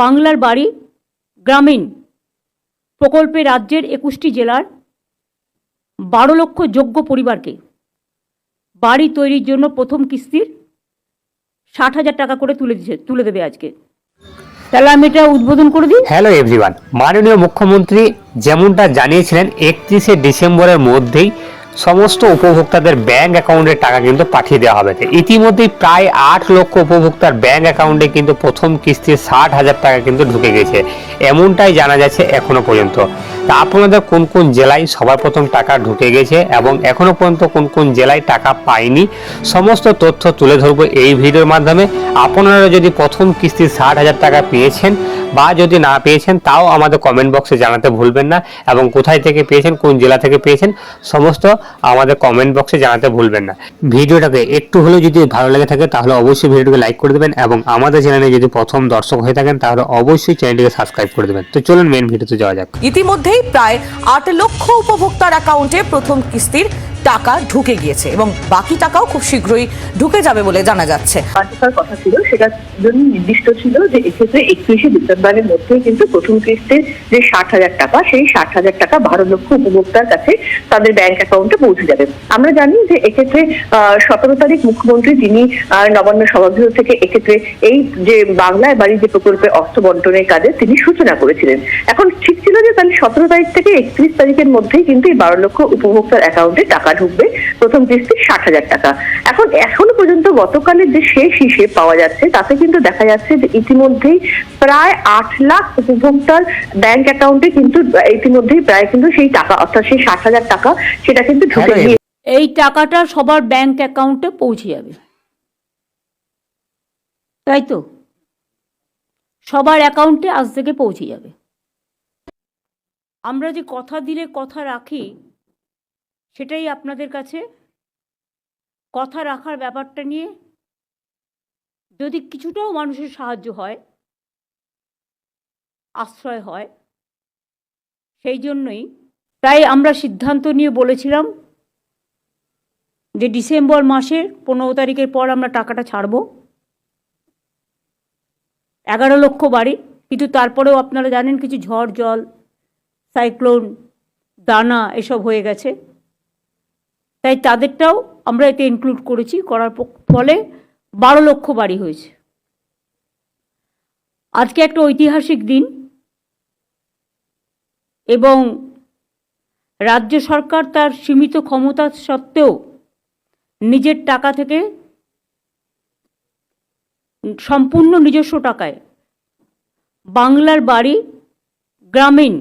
বাংলার বাড়ি গ্রামীণ প্রকল্পে রাজ্যের একুশটি জেলার বারো লক্ষ যোগ্য পরিবারকে বাড়ি তৈরির জন্য প্রথম কিস্তির ষাট হাজার টাকা করে তুলে দিচ্ছে তুলে দেবে আজকে। তাহলে আমি এটা উদ্বোধন করে দিই। হ্যালো এভরিওয়ান মাননীয় মুখ্যমন্ত্রী যেমনটা জানিয়েছিলেন, একত্রিশে ডিসেম্বরের মধ্যেই সমস্ত উপভোক্তাদের ব্যাংক অ্যাকাউন্টে টাকা কিন্তু পাঠিয়ে দেওয়া হবে। ইতিমধ্যে প্রায় আট লক্ষ উপভোক্তার ব্যাংক অ্যাকাউন্টে কিন্তু প্রথম কিস্তির ষাট হাজার টাকা কিন্তু ঢুকে গেছে। এমনটাই জানা যাচ্ছে এখনও পর্যন্ত। তা আপনাদের কোন কোন জেলায় সবার প্রথম টাকা ঢুকে গেছে এবং এখনও পর্যন্ত কোন কোন জেলায় টাকা পায়নি সমস্ত তথ্য তুলে ধরবো এই ভিডিওর মাধ্যমে। আপনারা যদি প্রথম কিস্তির ষাট হাজার টাকা পেয়েছেন বা যদি না পেয়েছেন, তাও আমাদের কমেন্ট বক্সে জানাতে ভুলবেন না এবং কোথায় থেকে পেয়েছেন, কোন জেলা থেকে পেয়েছেন, সমস্ত আমাদের কমেন্ট বক্সে জানাতে ভুলবেন না। ভিডিওটাকে একটু হলেও যদি ভালো লেগে থাকে, তাহলে অবশ্যই ভিডিওটাকে লাইক করে দেবেন এবং আমাদের চ্যানেলে যদি প্রথম দর্শক হয়ে থাকেন, তাহলে অবশ্যই চ্যানেলটিকে সাবস্ক্রাইব করে দেবেন। তো চলুন মেন ভিডিওতে যাওয়া যাক। ইতিমধ্যেই প্রায় আট লক্ষ উপভোক্তার অ্যাকাউন্টে প্রথম কিস্তির টাকা ঢুকে গিয়েছে এবং বাকি টাকাও খুব শীঘ্রই ঢুকে যাবে বলে জানা যাচ্ছে। কথা ছিল সেটার জন্য নির্দিষ্ট ছিল যে এক্ষেত্রে একত্রিশে ডিসেম্বরের মধ্যে কিন্তু প্রথম কিস্তির যে ষাট হাজার টাকা সেই ষাট হাজার টাকা বারো লক্ষ উপভোক্তার কাছে তাদের ব্যাংক অ্যাকাউন্টে পৌঁছে যাবে। আমরা জানি যে এক্ষেত্রে সতেরো তারিখ মুখ্যমন্ত্রী আহ, নবান্ন সভাগৃহ থেকে এক্ষেত্রে এই যে বাংলায় বাড়ি যে প্রকল্পে অর্থ বন্টনের কাজে তিনি সূচনা করেছিলেন। এখন ঠিক ছিল যে তাহলে সতেরো তারিখ থেকে একত্রিশ তারিখের মধ্যেই কিন্তু এই বারো লক্ষ উপভোক্তার অ্যাকাউন্টে টাকা ঢুকবে। প্রথম কিস্তি ষাট হাজার টাকা। এখন এখনও পর্যন্ত গতকালের যে শেষ হিসেব পাওয়া যাচ্ছে তাতে কিন্তু দেখা যাচ্ছে যে ইতিমধ্যেই প্রায় আট লাখ উপভোক্তার ব্যাংক অ্যাকাউন্টে কিন্তু ইতিমধ্যেই প্রায় কিন্তু সেই টাকা অর্থাৎ সেই ষাট হাজার টাকা সেটা কিন্তু ঢুকে গিয়ে এই টাকাটা সবার ব্যাংক অ্যাকাউন্টে পৌঁছে যাবে। তাই তো? সবার অ্যাকাউন্টে আজ থেকে পৌঁছে যাবে। আমরা যে কথা দিলে কথা রাখি সেটাই আপনাদের কাছে কথা রাখার ব্যাপারটা নিয়ে যদি কিছুটাও মানুষের সাহায্য হয়, আশ্রয় হয়, সেই জন্যই তাই আমরা সিদ্ধান্ত নিয়ে বলেছিলাম যে ডিসেম্বর মাসের পনেরো তারিখের পর আমরা টাকাটা ছাড়ব। এগারো লক্ষ বাড়ি, কিন্তু তারপরেও আপনারা জানেন কিছু ঝড়, জল, সাইক্লোন, দানা এসব হয়ে গেছে। তাই তাদেরটাও আমরা এতে ইনক্লুড করেছি, করার ফলে বারো লক্ষ বাড়ি হয়েছে। আজকে একটা ঐতিহাসিক দিন এবং রাজ্য সরকার তার সীমিত ক্ষমতা সত্ত্বেও নিজের টাকা থেকে সম্পূর্ণ নিজস্ব টাকায় বাংলার বাড়ি গ্রামীণ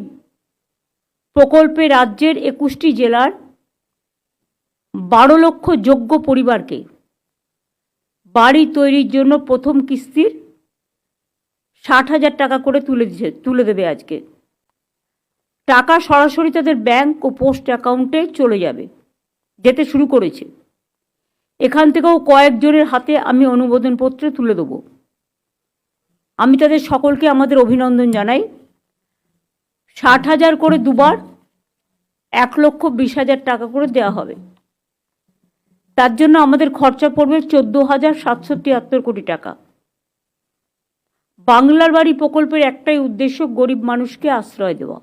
প্রকল্পে রাজ্যের একুশটি জেলার বারো লক্ষ যোগ্য পরিবারকে বাড়ি তৈরির জন্য প্রথম কিস্তির ষাট হাজার টাকা করে তুলে দিচ্ছে তুলে দেবে আজকে। টাকা সরাসরি তাদের ব্যাংক ও পোস্ট অ্যাকাউন্টে চলে যাবে, যেতে শুরু করেছে। এখান থেকেও কয়েকজনের হাতে আমি অনুমোদনপত্র তুলে দেবো। আমি তাদের সকলকে আমাদের অভিনন্দন জানাই। ষাট হাজার করে দুবার এক লক্ষ বিশ হাজার টাকা করে দেওয়া হবে। তার জন্য আমাদের খরচা পড়বে চোদ্দ হাজার সাতশো তিয়াত্তর কোটি টাকা। বাংলার বাড়ি প্রকল্পের একটাই উদ্দেশ্য গরিব মানুষকে আশ্রয় দেওয়া।